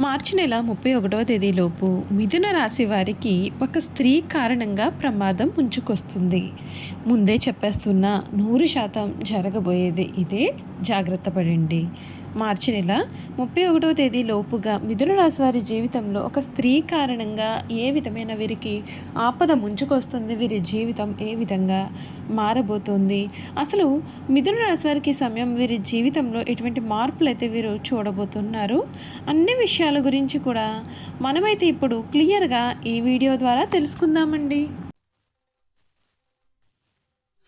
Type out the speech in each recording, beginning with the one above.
మార్చి నెల ముప్పై ఒకటవ తేదీలోపు మిథున రాశి వారికి ఒక స్త్రీ కారణంగా ప్రమాదం ముంచుకొస్తుంది. ముందే చెప్పేస్తున్న నూరు శాతం జరగబోయేది. ఇదే జాగ్రత్త పడండి. మార్చి నెల ముప్పై ఒకటవ తేదీ లోపుగా మిథున రాశి వారి జీవితంలో ఒక స్త్రీ కారణంగా ఏ విధమైన వీరికి ఆపద ముంచుకొస్తుంది? వీరి జీవితం ఏ విధంగా మారబోతుంది? అసలు మిథున రాశి వారికి సమయం వీరి జీవితంలో ఎటువంటి మార్పులు అయితే వీరు చూడబోతున్నారు? అన్ని విషయాల గురించి కూడా మనమైతే ఇప్పుడు క్లియర్గా ఈ వీడియో ద్వారా తెలుసుకుందామండి.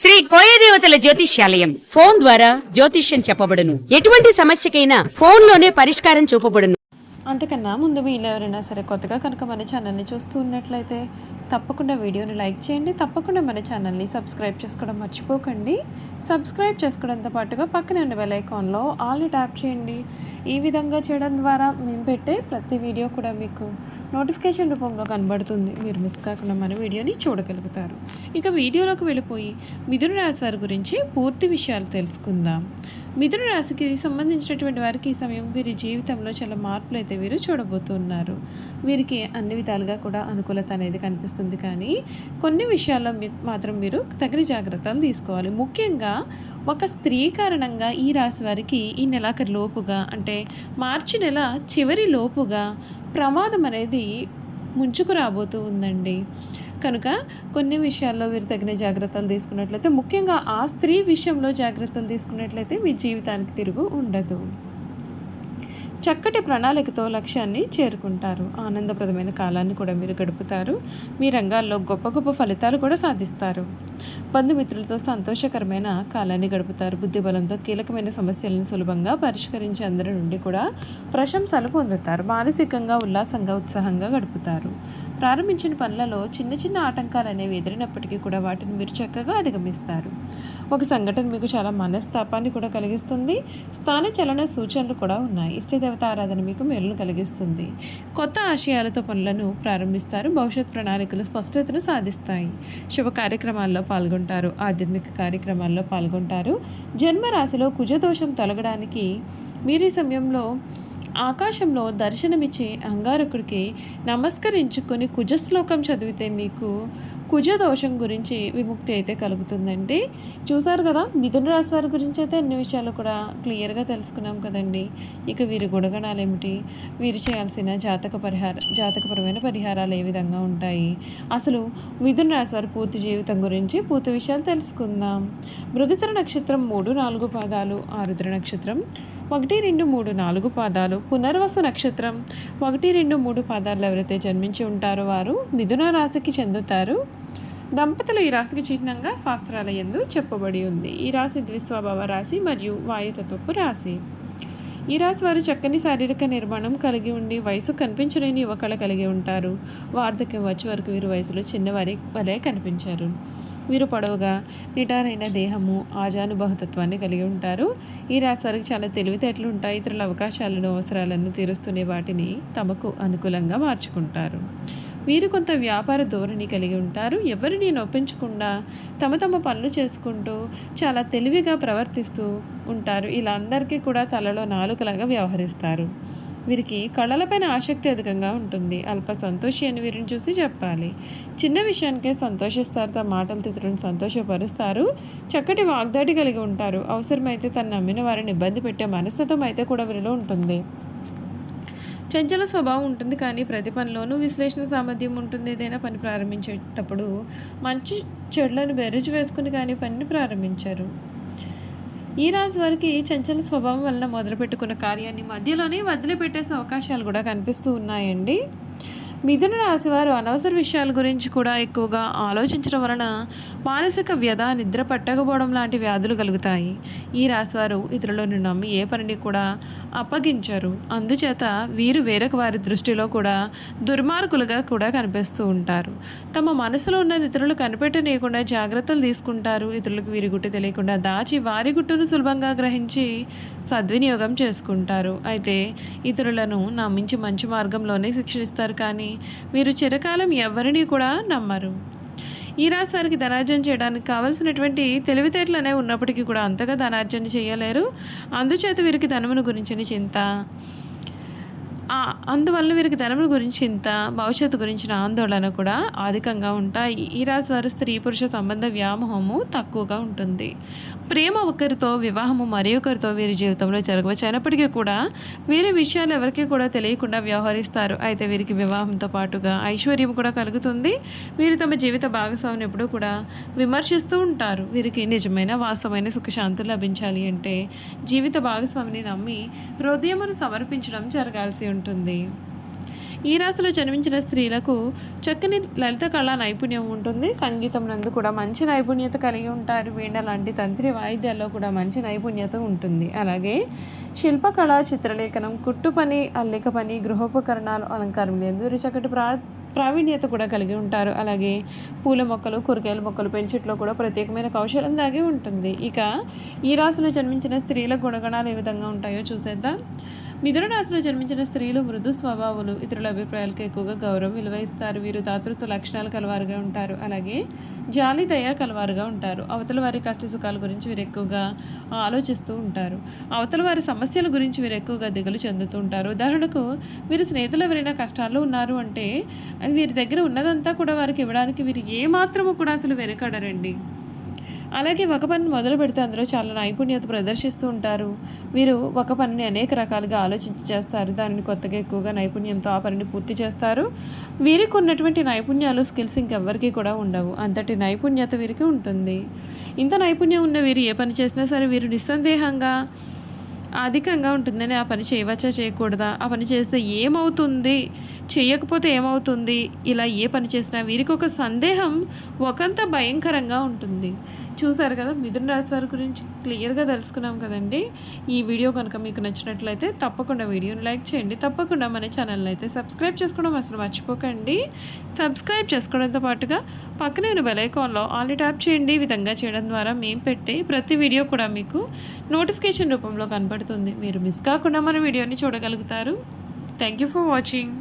శ్రీ కోయదేవతల జ్యోతిష్యాలయం. ఫోన్ ద్వారా జ్యోతిష్యం చెప్పబడును. ఎటువంటి సమస్యకైనా ఫోన్లోనే పరిష్కారం చూపబడును. అంతకన్నా ముందు మీలో ఎవరైనా సరే కొత్తగా కనుక మన ఛానల్ని చూస్తూ ఉన్నట్లయితే తప్పకుండా వీడియోని లైక్ చేయండి. తప్పకుండా మన ఛానల్ని సబ్స్క్రైబ్ చేసుకోవడం మర్చిపోకండి. సబ్స్క్రైబ్ చేసుకోవడంతో పాటుగా పక్కన ఉన్న బెల్ ఐకాన్లో ఆల్ ట్యాప్ చేయండి. ఈ విధంగా చేయడం ద్వారా మేము పెట్టే ప్రతి వీడియో కూడా మీకు నోటిఫికేషన్ రూపంలో కనబడుతుంది. మీరు మిస్ కాకుండా మన వీడియోని చూడగలుగుతారు. ఇక వీడియోలోకి వెళ్ళిపోయి మిథున రాశి వారి గురించి పూర్తి విషయాలు తెలుసుకుందాం. మిథున రాశికి సంబంధించినటువంటి వారికి ఈ సమయం వీరి జీవితంలో చాలా మార్పులు అయితే వీరు చూడబోతున్నారు. వీరికి అన్ని విధాలుగా కూడా అనుకూలత అనేది కనిపిస్తుంది. కానీ కొన్ని విషయాల్లో మాత్రం మీరు తగిన జాగ్రత్తలు తీసుకోవాలి. ముఖ్యంగా ఒక స్త్రీ కారణంగా ఈ రాశి వారికి ఈ నెలాఖరు లోపుగా అంటే మార్చి నెల చివరి లోపుగా ప్రమాదం అనేది ముంచుకు రాబోతూ ఉందండి. కనుక కొన్ని విషయాల్లో మీరు తగిన జాగ్రత్తలు తీసుకున్నట్లయితే ముఖ్యంగా ఆ స్త్రీ విషయంలో జాగ్రత్తలు తీసుకున్నట్లయితే మీ జీవితానికి తిరుగు ఉండదు. చక్కటి ప్రణాళికతో లక్ష్యాన్ని చేరుకుంటారు. ఆనందప్రదమైన కాలాన్ని కూడా మీరు గడుపుతారు. మీ రంగాల్లో గొప్ప గొప్ప ఫలితాలు కూడా సాధిస్తారు. బంధుమిత్రులతో సంతోషకరమైన కాలాన్ని గడుపుతారు. బుద్ధిబలంతో కీలకమైన సమస్యలను సులభంగా పరిష్కరించే అందరి నుండి కూడా ప్రశంసలు పొందుతారు. మానసికంగా ఉల్లాసంగా ఉత్సాహంగా గడుపుతారు. ప్రారంభించిన పనులలో చిన్న చిన్న ఆటంకాలు అనేవి ఎదిరినప్పటికీ కూడా వాటిని మీరు చక్కగా అధిగమిస్తారు. ఒక సంఘటన మీకు చాలా మనస్తాపాన్ని కూడా కలిగిస్తుంది. స్థాన చలన సూచనలు కూడా ఉన్నాయి. ఇష్టదేవత ఆరాధన మీకు మేలును కలిగిస్తుంది. కొత్త ఆశయాలతో పనులను ప్రారంభిస్తారు. భవిష్యత్ ప్రణాళికలు స్పష్టతను సాధిస్తాయి. శుభ కార్యక్రమాల్లో పాల్గొంటారు. ఆధ్యాత్మిక కార్యక్రమాల్లో పాల్గొంటారు. జన్మరాశిలో కుజదోషం తొలగడానికి మీరు ఈ సమయంలో ఆకాశంలో దర్శనమిచ్చే అంగారకుడికి నమస్కరించుకొని కుజశ్లోకం చదివితే మీకు కుజ దోషం గురించి విముక్తి అయితే కలుగుతుందండి. చూసారు కదా మిథున రాశి వారి గురించి అయితే అన్ని విషయాలు కూడా క్లియర్గా తెలుసుకున్నాం కదండి. ఇక వీరి గుణగణాలు ఏమిటి? వీరు చేయాల్సిన జాతక పరిహార జాతకపరమైన పరిహారాలు ఏ విధంగా ఉంటాయి? అసలు మిథున రాశి వారి పూర్తి జీవితం గురించి పూర్తి విషయాలు తెలుసుకుందాం. మృగశిర నక్షత్రం మూడు నాలుగు పాదాలు ఆరుద్ర నక్షత్రం ఒకటి రెండు మూడు నాలుగు పాదాలు పునర్వసు నక్షత్రం. ఒకటి రెండు మూడు పాదాలు ఎవరైతే జన్మించి ఉంటారో వారు మిథున రాశికి చెందుతారు. దంపతులు ఈ రాశికి చిహ్నంగా శాస్త్రాల ఎందు చెప్పబడి ఉంది. ఈ రాశి ద్విస్వభావ రాశి మరియు వాయుతత్వపు రాశి. ఈ రాశి వారు చక్కని శారీరక నిర్మాణం కలిగి ఉండి వయసు కనిపించలేని యువకళ కలిగి ఉంటారు. వార్ధక్యం వచ్చే వరకు వీరు వయసులో చిన్నవారి వలె కనిపించారు. వీరు పొడవుగా నిటారైన దేహము ఆజానుబహతత్వాన్ని కలిగి ఉంటారు. ఈ రాశి వారికి చాలా తెలివితేటలు ఉంటాయి. ఇతరుల అవకాశాలను అవసరాలను తీరుస్తూనే వాటిని తమకు అనుకూలంగా మార్చుకుంటారు. వీరు కొంత వ్యాపార ధోరణి కలిగి ఉంటారు. ఎవరిని నొప్పించకుండా తమ తమ పనులు చేసుకుంటూ చాలా తెలివిగా ప్రవర్తిస్తూ ఉంటారు. ఇలా అందరికీ కూడా తలలో నాలుకలాగా వ్యవహరిస్తారు. వీరికి కళలపైన ఆసక్తి అధికంగా ఉంటుంది. అల్ప సంతోషి అని వీరిని చూసి చెప్పాలి. చిన్న విషయానికే సంతోషిస్తారు తమ మాటల ఇతరులను సంతోషపరుస్తారు. చక్కటి వాగ్దాటి కలిగి ఉంటారు. అవసరమైతే తను నమ్మిన వారిని ఇబ్బంది పెట్టే మనస్తత్వం అయితే కూడా వీరిలో ఉంటుంది. చంచల స్వభావం ఉంటుంది కానీ ప్రతి పనిలోనూ విశ్లేషణ సామర్థ్యం ఉంటుంది. ఏదైనా పని ప్రారంభించేటప్పుడు మంచి చెడులను బెరుజు వేసుకుని కానీ పనిని ప్రారంభించారు. ఈ రాశి వారికి చంచల స్వభావం వలన మొదలుపెట్టుకున్న కార్యాన్ని మధ్యలోనే వదిలిపెట్టేసే అవకాశాలు కూడా కనిపిస్తూ ఉన్నాయండి. మిథున రాశి వారు అనవసర విషయాల గురించి కూడా ఎక్కువగా ఆలోచించడం వలన మానసిక వ్యధ నిద్ర పట్టకపోవడం లాంటి వ్యాధులు కలుగుతాయి. ఈ రాశివారు ఇతరులను నమ్మి ఏ పనిని కూడా అప్పగించరు. అందుచేత వీరు వేరొక వారి దృష్టిలో కూడా దుర్మార్గులుగా కూడా కనిపిస్తూ ఉంటారు. తమ మనసులో ఉన్న ఇతరులు కనిపెట్టనీయకుండా జాగ్రత్తలు తీసుకుంటారు. ఇతరులకు వీరి గుట్టు తెలియకుండా దాచి వారి గుట్టును సులభంగా గ్రహించి సద్వినియోగం చేసుకుంటారు. అయితే ఇతరులను నమ్మించి మంచి మార్గంలోనే శిక్షణిస్తారు. కానీ వీరు చిరకాలం ఎవరిని కూడా నమ్మరు. ఈ రాశి వారికి ధనార్జన చేయడానికి కావలసినటువంటి తెలివితేటలనే ఉన్నప్పటికీ కూడా అంతగా ధనార్జన చేయలేరు. అందుచేత వీరికి ధనమును గురించిన చింత. అందువల్ల వీరికి ధనము గురించి చింత భవిష్యత్తు గురించిన ఆందోళన కూడా అధికంగా ఉంటాయి. ఈ రాశి వారు స్త్రీ పురుష సంబంధ వ్యామోహము తక్కువగా ఉంటుంది. ప్రేమ ఒకరితో వివాహము మరొకరితో వీరి జీవితంలో జరగవచ్చు. అయినప్పటికీ కూడా వీరి విషయాలు ఎవరికీ కూడా తెలియకుండా వ్యవహరిస్తారు. అయితే వీరికి వివాహంతో పాటుగా ఐశ్వర్యం కూడా కలుగుతుంది. వీరు తమ జీవిత భాగస్వామిని ఎప్పుడూ కూడా విమర్శిస్తూ ఉంటారు. వీరికి నిజమైన వాస్తవమైన సుఖశాంతులు లభించాలి అంటే జీవిత భాగస్వామిని నమ్మి హృదయమును సమర్పించడం జరగాల్సి ఉంటుంది. ఈ రాశిలో జన్మించిన స్త్రీలకు చక్కని లలిత కళా నైపుణ్యం ఉంటుంది. సంగీతం నందు కూడా మంచి నైపుణ్యత కలిగి ఉంటారు. వీణ లాంటి తంత్రి వాయిద్యాల్లో కూడా మంచి నైపుణ్యత ఉంటుంది. అలాగే శిల్పకళ చిత్రలేఖనం కుట్టు పని అల్లిక పని గృహోపకరణాలు అలంకారం లేదు చక్కటి ప్రా ప్రావీణ్యత కూడా కలిగి ఉంటారు. అలాగే పూల మొక్కలు కూరగాయల మొక్కలు పెంచట్లో కూడా ప్రత్యేకమైన కౌశలం దాగి ఉంటుంది. ఇక ఈ రాశిలో జన్మించిన స్త్రీల గుణగణాలు ఏ విధంగా ఉంటాయో చూసేద్దాం. మిథున రాశిలో జన్మించిన స్త్రీలు మృదు స్వభావాలు. ఇతరుల అభిప్రాయాలకు ఎక్కువగా గౌరవం విలువ ఇస్తారు వీరు దాతృత్వ లక్షణాలు కలవారుగా ఉంటారు. అలాగే జాలి దయ కలవారుగా ఉంటారు. అవతల వారి కష్ట సుఖాల గురించి వీరు ఎక్కువగా ఆలోచిస్తూ ఉంటారు. అవతల వారి సమస్యల గురించి వీరు ఎక్కువగా దిగులు చెందుతూ ఉంటారు. ఉదాహరణకు వీరు స్నేహితులు ఎవరైనా కష్టాల్లో ఉన్నారు అంటే వీరి దగ్గర ఉన్నదంతా కూడా వారికి ఇవ్వడానికి వీరు ఏ కూడా అసలు వెనకడరండి. అలాగే ఒక పనిని మొదలు పెడితే అందులో చాలా నైపుణ్యత ప్రదర్శిస్తూ ఉంటారు. వీరు ఒక పనిని అనేక రకాలుగా ఆలోచించి చేస్తారు. దానిని కొత్తగా ఎక్కువగా నైపుణ్యంతో ఆ పనిని పూర్తి చేస్తారు. వీరికి ఉన్నటువంటి నైపుణ్యాలు స్కిల్స్ ఇంకెవ్వరికీ కూడా ఉండవు. అంతటి నైపుణ్యత వీరికి ఉంటుంది. ఇంత నైపుణ్యం ఉన్న వీరు ఏ పని చేసినా సరే వీరు నిస్సందేహంగా అధికంగా ఉంటుందని ఆ పని చేయవచ్చా చేయకూడదా? ఆ పని చేస్తే ఏమవుతుంది? చేయకపోతే ఏమవుతుంది? ఇలా ఏ పని చేసినా వీరికి ఒక సందేహం ఒకంత భయంకరంగా ఉంటుంది. చూసారు కదా మిథున రాశి వారి గురించి క్లియర్గా తెలుసుకున్నాం కదండి. ఈ వీడియో కనుక మీకు నచ్చినట్లయితే తప్పకుండా వీడియోని లైక్ చేయండి. తప్పకుండా మన ఛానల్ని అయితే సబ్స్క్రైబ్ చేసుకోవడం అసలు మర్చిపోకండి. సబ్స్క్రైబ్ చేసుకోవడంతో పాటుగా పక్కనే ఉన్న బెల్ ఆల్ ట్యాప్ చేయండి. ఈ విధంగా చేయడం ద్వారా మేము పెట్టే ప్రతి వీడియో కూడా మీకు నోటిఫికేషన్ రూపంలో కనబడుతుంది. మీరు మిస్ కాకుండా మన వీడియోని చూడగలుగుతారు. Thank you for watching.